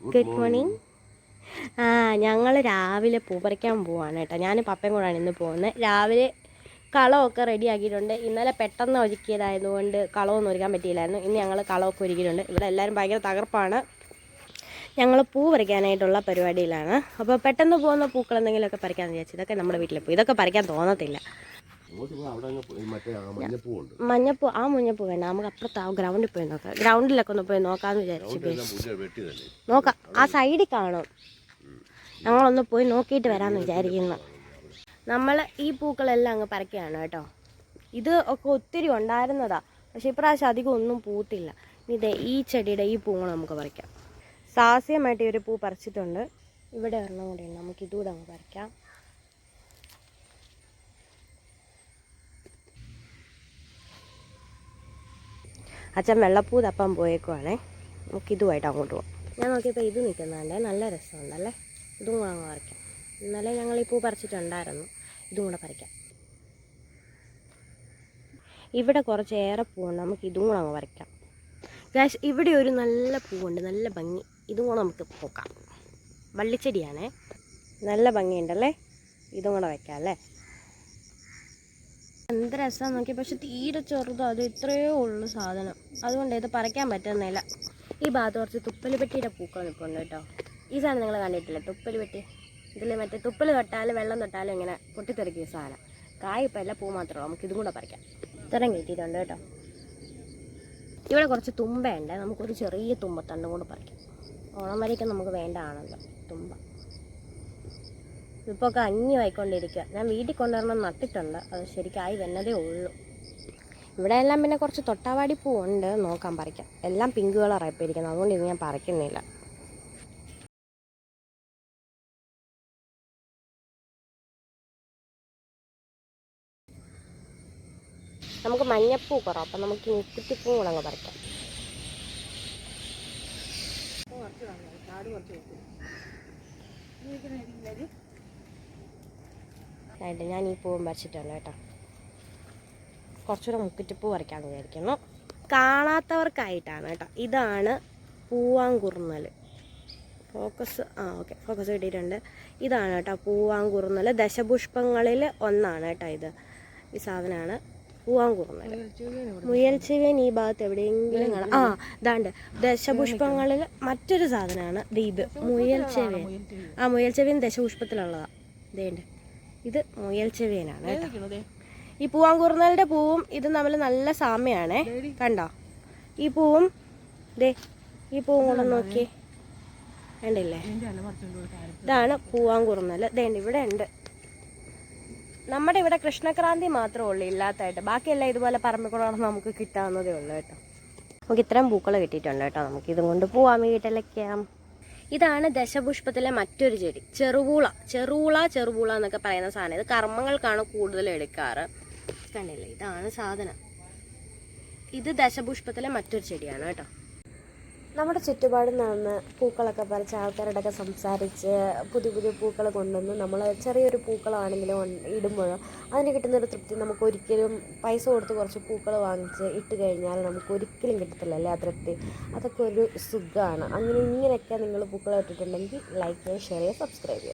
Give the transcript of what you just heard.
Good morning ആ ഞങ്ങൾ രാവിലെ പൂ പറിക്കാൻ പോവാണ് കേട്ടോ. ഞാൻ പപ്പയും കൂടാണ് ഇന്ന് പോകുന്നത് രാവിലെ കളമൊക്കെ റെഡി ആക്കിയിട്ടുണ്ട്. ഇന്നലെ പെട്ടെന്ന് ഒരുക്കിയതായതുകൊണ്ട് കളമൊന്നും ഒരുക്കാൻ പറ്റിയില്ലായിരുന്നു. ഇന്ന് ഞങ്ങൾ കളമൊക്കെ ഒരുക്കിയിട്ടുണ്ട്. ഇവിടെ എല്ലാവരും ഭയങ്കര തകർപ്പാണ്. ഞങ്ങൾ പൂ പറിക്കാനായിട്ടുള്ള പരിപാടിയിലാണ്. അപ്പോൾ പെട്ടെന്ന് പോകുന്ന പൂക്കൾ എന്തെങ്കിലുമൊക്കെ പറിക്കാമെന്ന് വിചാരിച്ചു. ഇതൊക്കെ നമ്മുടെ വീട്ടിൽ പൂ ഇതൊക്കെ പറിക്കാൻ തോന്നത്തില്ല. മഞ്ഞപ്പൂ ആ മുഞ്ഞപ്പൂ വേണ്ട. നമുക്ക് അപ്പുറത്ത് ആ ഗ്രൗണ്ടിൽ പോയി നോക്കാം. ഗ്രൗണ്ടിലൊക്കെ ഒന്ന് പോയി നോക്കാന്ന് വിചാരിച്ചു നോക്കാം. ആ സൈഡിൽ കാണും. ഞങ്ങളൊന്ന് പോയി നോക്കിയിട്ട് വരാമെന്ന് വിചാരിക്കുന്നു. നമ്മൾ ഈ പൂക്കളെല്ലാം അങ്ങ് പറിക്കുകയാണ് കേട്ടോ. ഇത് ഒക്കെ ഒത്തിരി ഉണ്ടായിരുന്നതാ. പക്ഷെ ഇപ്രാവശ്യം അധികം ഒന്നും പൂത്തില്ല. ഇത് ഇതേ ഈ ചെടിയുടെ ഈ പൂങ്ങൾ നമുക്ക് പറിക്കാം. സാഹസികമായിട്ട് ഈ ഒരു പൂ പറിച്ചിട്ടുണ്ട്. ഇവിടെ ഒരെണ്ണം കൂടി ഉണ്ട്. നമുക്ക് ഇതുകൂടെ അങ്ങ് പറിക്കാം. അച്ഛൻ വെള്ളപ്പൂ തപ്പാൻ പോയേക്കുവാണേ. നമുക്ക് ഇതുമായിട്ട് അങ്ങോട്ട് പോകാം ഞാൻ നോക്കിയപ്പോൾ ഇത് നിൽക്കുന്നുണ്ടേ നല്ല രസമുണ്ടല്ലേ? ഇതും കൂടെ അങ്ങ് പറിക്കാം. ഇന്നലെ ഞങ്ങൾ ഈ പൂ പറിച്ചിട്ടുണ്ടായിരുന്നു. ഇതും കൂടെ പറിക്കാം. ഇവിടെ കുറച്ച് ഏറെ പൂവുണ്ട്. നമുക്ക് ഇതും കൂടെ അങ്ങ് പറിക്കാം. ഗാഷ് ഇവിടെ ഒരു നല്ല പൂവുണ്ട്. നല്ല ഭംഗി. ഇതും കൂടെ നമുക്ക് പോക്കാം വള്ളിച്ചെടിയാണേ. നല്ല ഭംഗിയുണ്ടല്ലേ? ഇതും കൂടെ വയ്ക്കാം അല്ലേ? എന്ത് രസമാണ് നോക്കി പക്ഷെ തീരെ ചെറുതും. അത് ഇത്രയേ ഉള്ളൂ സാധനം. അതുകൊണ്ട് ഇത് പറിക്കാൻ പറ്റുന്നില്ല. ഈ ഭാഗത്ത് കുറച്ച് തുപ്പൽ പെട്ടിയുടെ പൂക്കൾ നിൽപ്പുണ്ട് കേട്ടോ. ഈ സാധനം നിങ്ങൾ കണ്ടിട്ടില്ല? തുപ്പൽ പെട്ടി ഇതിൽ മറ്റേ തുപ്പൽ തൊട്ടാലും വെള്ളം തൊട്ടാലും ഇങ്ങനെ പൊട്ടിത്തെറിക്കിയ സാധനം. കായ ഇപ്പം പൂ മാത്രമേ നമുക്ക് ഇതും കൂടെ പറിക്കാം. ഇത്രയും കിട്ടിയിട്ടുണ്ട് കേട്ടോ. ഇവിടെ കുറച്ച് തുമ്പയുണ്ട്. നമുക്കൊരു ചെറിയ തുമ്പത്തണ്ടും കൂടെ പറിക്കാം. ഓണം വരയ്ക്ക് നമുക്ക് വേണ്ടതാണല്ലോ തുമ്പ. ഇപ്പോൾ ഒക്കെ അഞ്ഞു ആയിക്കൊണ്ടിരിക്കുക ഞാൻ വീട്ടിൽ കൊണ്ടുവരണം നട്ടിട്ടുണ്ട്. അത് ശരിക്കായി വന്നതേ ഉള്ളൂ. ഇവിടെ എല്ലാം പിന്നെ കുറച്ച് തൊട്ടാവാടി പൂവുണ്ട് നോക്കാൻ പറിക്കാം. എല്ലാം പിങ്ക് ഇരിക്കുന്നത്. അതുകൊണ്ട് ഇത് ഞാൻ പറിക്കുന്നില്ല. നമുക്ക് മഞ്ഞപ്പൂ കുറവ്. അപ്പം നമുക്ക് കുറ്റിപ്പൂ കൂടെ അങ്ങ് പറിക്കാം. ആയിട്ട് ഞാൻ ഈ പൂവും പറിച്ചിട്ടുണ്ട് കേട്ടോ. കുറച്ചുകൂടെ മുക്കിറ്റപ്പൂ പറിക്കാമെന്ന് വിചാരിക്കുന്നു. കാണാത്തവർക്കായിട്ടാണ് കേട്ടോ. ഇതാണ് പൂവാങ്കുറുന്നൽ. ഫോക്കസ് ആ ഓക്കെ ഫോക്കസ് കിട്ടിയിട്ടുണ്ട്. ഇതാണ് കേട്ടോ പൂവാങ്കുറുന്നൽ. ദശപുഷ്പങ്ങളിൽ ഒന്നാണ് കേട്ടോ ഇത്. ഈ സാധനമാണ് പൂവാങ്കുറുന്നൽ. മുയൽച്ചിവൻ ഈ ഭാഗത്ത് എവിടെയെങ്കിലും കാണാം. ആ ഇതാണ്ട്. ദശപുഷ്പങ്ങളിൽ മറ്റൊരു സാധനമാണ് ഇത് മുയൽച്ചെവിയൻ ആ മുയൽച്ചെവിയൻ ദശപുഷ്പത്തിലുള്ളതാണ് ഇതേണ്ട്. ഇത് മുയൽ ചെവിയനാണ് ഈ പൂവാങ്കുറുന്നലിന്റെ പൂവും ഇത് നമ്മൾ നല്ല സാമ്യമാണേ. കണ്ടോ? ഈ പൂവും ദേ ഈ പൂവും കൂടെ നോക്കി. കണ്ടില്ലേ? ഇതാണ് പൂവാങ്കുറുന്നൽ. ദേണ്ട് ഇവിടെ ഉണ്ട്. നമ്മുടെ ഇവിടെ കൃഷ്ണക്രാന്തി മാത്രമേ ഉള്ളൂ ഇല്ലാത്തതായിട്ട്. ബാക്കിയെല്ലാം ഇതുപോലെ പറമ്പിക്കുളം നമുക്ക് കിട്ടാവുന്നതേ ഉള്ളൂ കേട്ടോ. നമുക്ക് ഇത്രയും പൂക്കൾ കിട്ടിയിട്ടുണ്ട് കേട്ടോ. നമുക്ക് ഇതും കൊണ്ട് പോവാം വീട്ടിലേക്കാം ഇതാണ് ദശപുഷ്പത്തിലെ മറ്റൊരു ചെടി. ചെറുപൂള. ചെറുപൂള ചെറുപൂള എന്നൊക്കെ പറയുന്ന സാധനം. ഇത് കർമ്മങ്ങൾക്കാണ് കൂടുതൽ എടുക്കാറ്. കണ്ടില്ലേ? ഇതാണ് സാധനം. ഇത് ദശപുഷ്പത്തിലെ മറ്റൊരു ചെടിയാണ് കേട്ടോ. നമ്മുടെ ചുറ്റുപാടിൽ നടന്ന് പൂക്കളൊക്കെ പറിച്ച് ആൾക്കാരോടൊക്കെ സംസാരിച്ച് പുതിയ പുതിയ പൂക്കൾ കൊണ്ടുവന്ന് നമ്മൾ ചെറിയൊരു പൂക്കളാണെങ്കിലും ഇടുമ്പോഴോ അതിന് കിട്ടുന്നൊരു തൃപ്തി നമുക്ക് ഒരിക്കലും പൈസ കൊടുത്ത് കുറച്ച് പൂക്കൾ വാങ്ങിച്ച് ഇട്ട് കഴിഞ്ഞാൽ നമുക്ക് ഒരിക്കലും കിട്ടത്തില്ല അല്ലേ? ആ തൃപ്തി. അതൊക്കെ ഒരു സുഖമാണ് അങ്ങനെ ഇങ്ങനെയൊക്കെ നിങ്ങൾ പൂക്കൾ ഇട്ടിട്ടുണ്ടെങ്കിൽ ലൈക്ക് ചെയ്യുക ഷെയർ ചെയ്യുക സബ്സ്ക്രൈബ് ചെയ്യുക